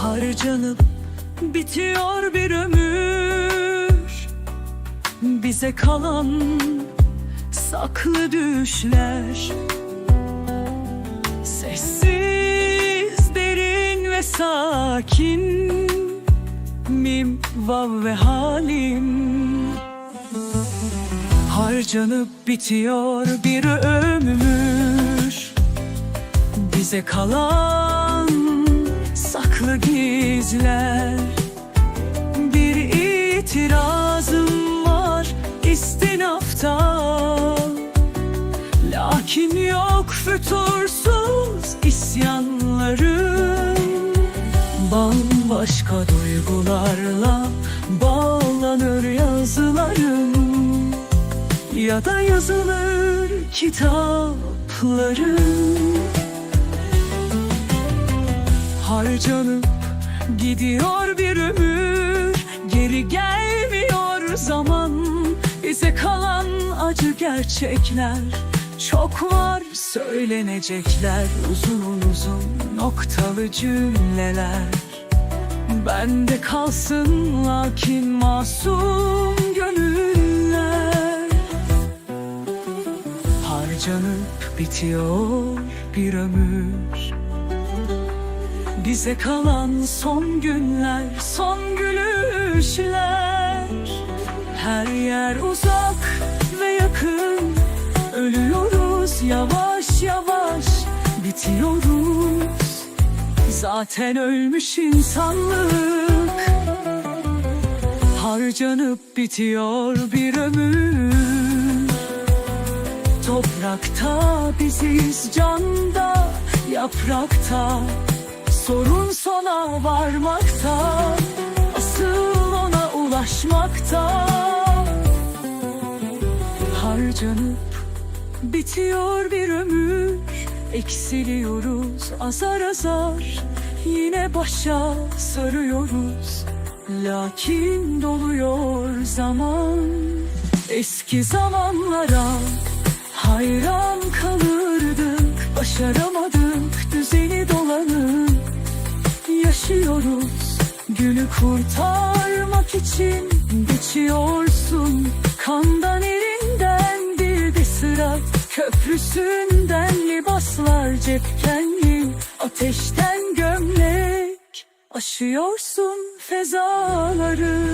Harcanıp bitiyor bir ömür. Bize kalan saklı düşler. Sessiz, derin ve sakin Mim, vav ve halim. Harcanıp bitiyor bir ömür. Bize kalan saklı gizler. Bir itirazım var istinafta Lakin yok fütursuz isyanlarım Bambaşka duygularla bağlanır yazılarım. Ya da yazılır kitaplarım Harcanıp gidiyor bir ömür Geri gelmiyor zaman. Bize kalan acı gerçekler Çok var söylenecekler. Uzun uzun noktalı cümleler. Bende kalsın lakin masum gönüller. Harcanıp bitiyor bir ömür bize kalan son günler, son gülüşler. Her yer uzak ve yakın. Ölüyoruz yavaş yavaş Bitiyoruz. Zaten ölmüş insanlık. Harcanıp bitiyor bir ömür. Toprakta biziz canda Yaprakta Sorun sona varmakta Asıl ona ulaşmakta. Harcanıp bitiyor bir ömür Eksiliyoruz azar azar. Yine başa sarıyoruz Lakin doluyor zaman. Eski zamanlara hayran kalırdık Başaramadık kurtarmak için geçiyorsun. Kandan elinden bir de sırat Köprüsünden libaslar cepkenli Ateşten gömlek Aşıyorsun fezaları